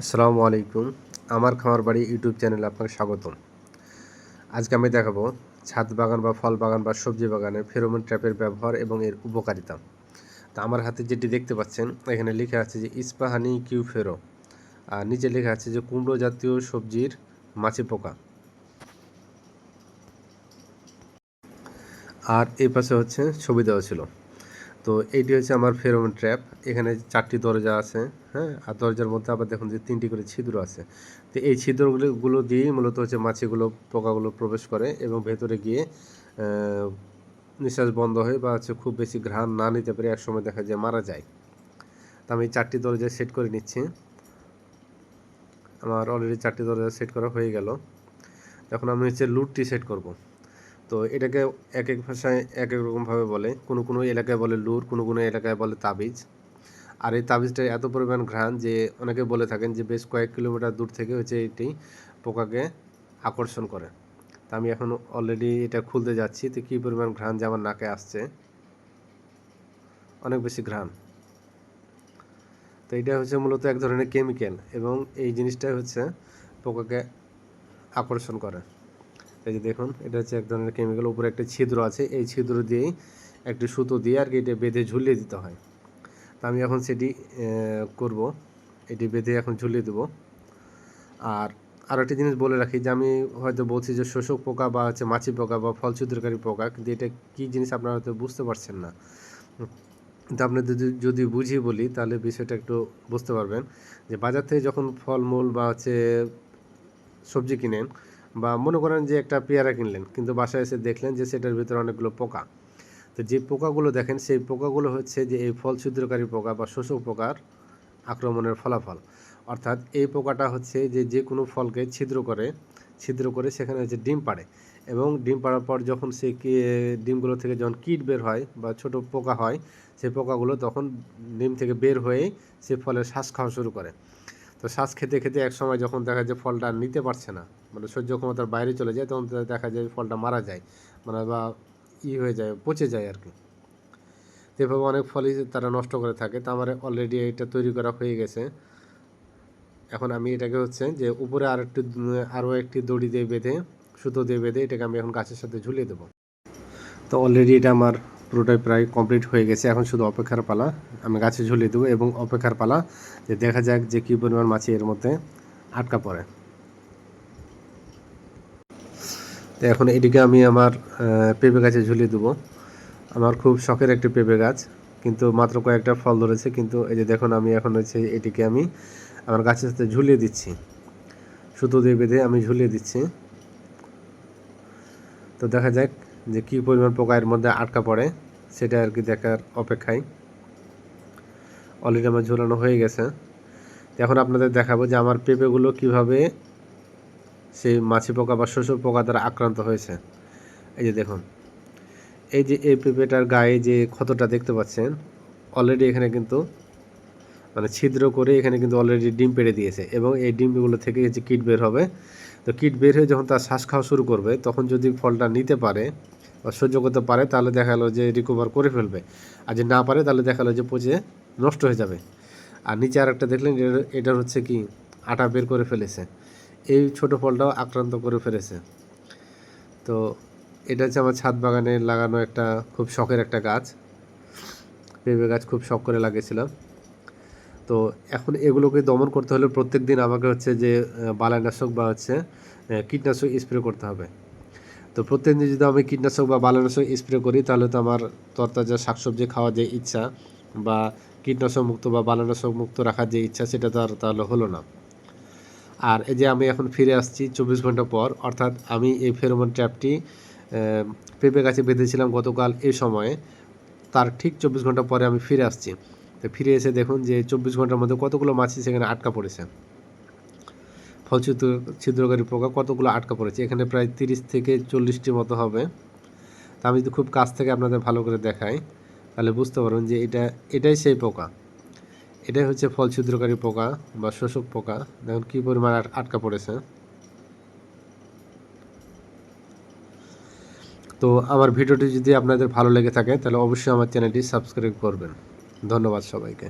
আসসালামু আলাইকুম। আমার খামার বাড়ি ইউটিউব চ্যানেলে আপনাকে স্বাগতম। আজকে আমি দেখাবো ছাদ বাগান বা ফল বাগান বা সবজি বাগানে ফেরোমন ট্র্যাপের ব্যবহার এবং এর উপকারিতা। তা আমার হাতে যেটি দেখতে পাচ্ছেন, এখানে লেখা আছে যে ইস্পাহানি কিউ ফেরো। আর নিচে লেখা আছে যে কুমড়ো জাতীয় সবজির মাছি পোকা। আর এই পাশে হচ্ছে ছবি দেওয়া ছিল। তো এইটি হচ্ছে আমার ফেরোমন ট্র্যাপ। এখানে চারটি দরজা আছে হ্যাঁ? আর দরজার মধ্যে আবার দেখুন যে তিনটি করে ছিদ্র আছে। তো এই ছিদ্রগুলো গুলো দিয়েই মূলত হচ্ছে মাছিগুলো, পোকাগুলো প্রবেশ করে এবং ভেতরে গিয়ে নিঃশ্বাস বন্ধ হয়ে বা হচ্ছে খুব বেশি ঘ্রাণ না নিতে পারে এক সময় দেখা যায় মারা যায়। তো আমি চারটি দরজা সেট করে নিচ্ছি। আমার অলরেডি চারটি দরজা সেট করা হয়ে গেল। এখন আমি হচ্ছে লুটটি সেট করব। তো এটাকে এক এক ভাষায় এক এক রকমভাবে বলে। কোনো কোনো এলাকায় বলে লুর, কোনো কোনো এলাকায় বলে তাবিজ। আর এই তাবিজটা এত পরিমাণ ঘ্রাণ যে অনেকে বলে থাকেন যে বেশ কয়েক কিলোমিটার দূর থেকে হচ্ছে এটি পোকাকে আকর্ষণ করে। তা আমি এখন অলরেডি এটা খুলতে যাচ্ছি তো কী পরিমাণ ঘ্রাণ যে আমার নাকে আসছে। অনেক বেশি ঘ্রাণ। তো এটা হচ্ছে মূলত এক ধরনের কেমিক্যাল এবং এই জিনিসটাই হচ্ছে পোকাকে আকর্ষণ করে। এই যে দেখুন, এটা হচ্ছে এক ধরনের কেমিক্যাল উপরে একটা ছিদ্র আছে, এই ছিদ্র দিয়েই একটি সুতো দিয়ে আর কি এটা বেঁধে ঝুলিয়ে দিতে হয়। তা আমি এখন সেটি করব। এটি বেঁধে এখন ঝুলিয়ে দেবো। আর আরও একটি জিনিস বলে রাখি যে আমি হয়তো বলছি যে শোষক পোকা বা হচ্ছে মাছি পোকা বা ফল ছিদ্রকারী পোকা, কিন্তু এটা কী জিনিস আপনারা হয়তো বুঝতে পারছেন না। আপনাদের যদি যদি বুঝিয়ে বলি, তাহলে বিষয়টা একটু বুঝতে পারবেন যে বাজার থেকে যখন ফলমূল বা হচ্ছে সবজি কিনেন বা মনে করেন যে একটা পেয়ারা কিনলেন, কিন্তু বাসায় এসে দেখলেন যে সেটার ভিতরে অনেকগুলো পোকা। তো যে পোকাগুলো দেখেন, সেই পোকাগুলো হচ্ছে যে এই ফল ছিদ্রকারী পোকা বা শোষক পোকার আক্রমণের ফলাফল। অর্থাৎ এই পোকাটা হচ্ছে যে যে কোনো ফলকে ছিদ্র করে ছিদ্র করে সেখানে হচ্ছে ডিম পাড়ে। এবং ডিম পাড়ার পর যখন সেই ডিমগুলো থেকে যখন কীট বের হয় বা ছোট পোকা হয়, সেই পোকাগুলো তখন ডিম থেকে বের হয়ে সে ফলের শ্বাস খাওয়া শুরু করে। তো শ্বাস খেতে খেতে এক সময় যখন দেখা যায় ফলটা নিতে পারছে না মানে সহ্য ক্ষমতার বাইরে চলে যায়, তখন দেখা যায় ফলটা মারা যায় মানে বা ই হয়ে যায়, পচে যায় আর কি। এভাবে অনেক ফলই তারা নষ্ট করে থাকে। তো আমার অলরেডি এটা তৈরি করা হয়ে গেছে। এখন আমি এটাকে হচ্ছে যে উপরে আর একটু, আরও একটি দড়ি দিয়ে বেঁধে, সুতো দিয়ে বেঁধে এটাকে আমি এখন গাছের সাথে ঝুলিয়ে দেবো। তো অলরেডি এটা আমার পুরোটাই প্রায় কমপ্লিট হয়ে গেছে। এখন শুধু অপেক্ষার পালা। আমি গাছে ঝুলিয়ে দেবো এবং অপেক্ষার পালা যে দেখা যাক যে কী পরিমাণ মাছি এর মধ্যে আটকা পড়ে। তো এখন এটিকে আমি আমার পেঁপে গাছে ঝুলিয়ে দেবো। আমার খুব শখের একটি পেঁপে গাছ, কিন্তু মাত্র কয়েকটা ফল ধরেছে, কিন্তু এই যে দেখুন আমি এখন হচ্ছে এটিকে আমি আমার গাছের সাথে ঝুলিয়ে দিচ্ছি। সুতো দিয়ে বেঁধে আমি ঝুলিয়ে দিচ্ছি। তো দেখা যাক যে কী পরিমাণ পোকা এর মধ্যে আটকা পড়ে, সেটা আর কি দেখার অপেক্ষায়। অলরেডি আমার ঝুলানো হয়ে গেছে। এখন আপনাদের দেখাবো যে আমার পেঁপেগুলো কীভাবে সেই মাছি পোকা বা শোষক পোকা দ্বারা আক্রান্ত হয়েছে। এই যে দেখুন, এই যে এই পেঁপেটার গায়ে যে ক্ষতটা দেখতে পাচ্ছেন অলরেডি এখানে কিন্তু মানে ছিদ্র করে এখানে কিন্তু অলরেডি ডিম পেড়ে দিয়েছে এবং এই ডিমগুলো থেকে যে কিট বের হবে তো কিট বের হয়ে যখন তার শ্বাস খাওয়া শুরু করবে, তখন যদি ফলটা নিতে পারে বা সহ্য করতে পারে, তাহলে দেখা গেলো যে রিকভার করে ফেলবে। আর যদি না পারে, তাহলে দেখা গেলো যে পচে নষ্ট হয়ে যাবে। আর নিচে আর একটা দেখলেন এটা- এটার হচ্ছে কি, আটা বের করে ফেলেছে। এই ছোট ফলটাও আক্রান্ত করে ফেলেছে। তো এটা হচ্ছে আমার ছাদ বাগানে লাগানো একটা খুব শখের একটা গাছ। পেঁপে গাছ খুব শখ করে লাগিয়েছিলাম। তো এখন এগুলোকে দমন করতে হলে প্রত্যেক দিন আমাকে হচ্ছে যে বালানাশক বা হচ্ছে কীটনাশক স্প্রে করতে হবে। তো প্রত্যেক দিন যদি আমি কীটনাশক বা বালানাশক স্প্রে করি, তাহলে তো আমার তরতাজা শাকসবজি খাওয়ার যে ইচ্ছা বা কীটনাশক মুক্ত বা বালানাশক মুক্ত রাখার যে ইচ্ছা, সেটা তো আর তাহলে হলো না। আর এই যে আমি এখন ফিরে আসছি চব্বিশ ঘণ্টা পর, অর্থাৎ আমি এই ফেরোমন ট্র্যাপটি পেঁপে গাছে বেঁধেছিলাম গতকাল এই সময়ে, তার ঠিক চব্বিশ ঘণ্টা পরে আমি ফিরে আসছি। তো ফিরে এসে দেখুন যে চব্বিশ ঘণ্টার মধ্যে কতগুলো মাছি সেখানে আটকা পড়েছে। ফল ছিদ্র ছিদ্রকারী পোকা কতগুলো আটকা পড়েছে? এখানে প্রায় তিরিশ থেকে চল্লিশটি মতো হবে। তা আমি যদি খুব কাছ থেকে আপনাদের ভালো করে দেখাই, তাহলে বুঝতে পারবেন যে এটা, এটাই সেই পোকা। এটাই হচ্ছে ফল ছিদ্রকারী পোকা বা শোষক পোকা। দেখুন কী পরিমাণ আট- আটকা পড়েছে। তো আমার ভিডিওটি যদি আপনাদের ভালো লেগে থাকে, তাহলে অবশ্যই আমার চ্যানেলটি সাবস্ক্রাইব করবেন। ধন্যবাদ সবাইকে।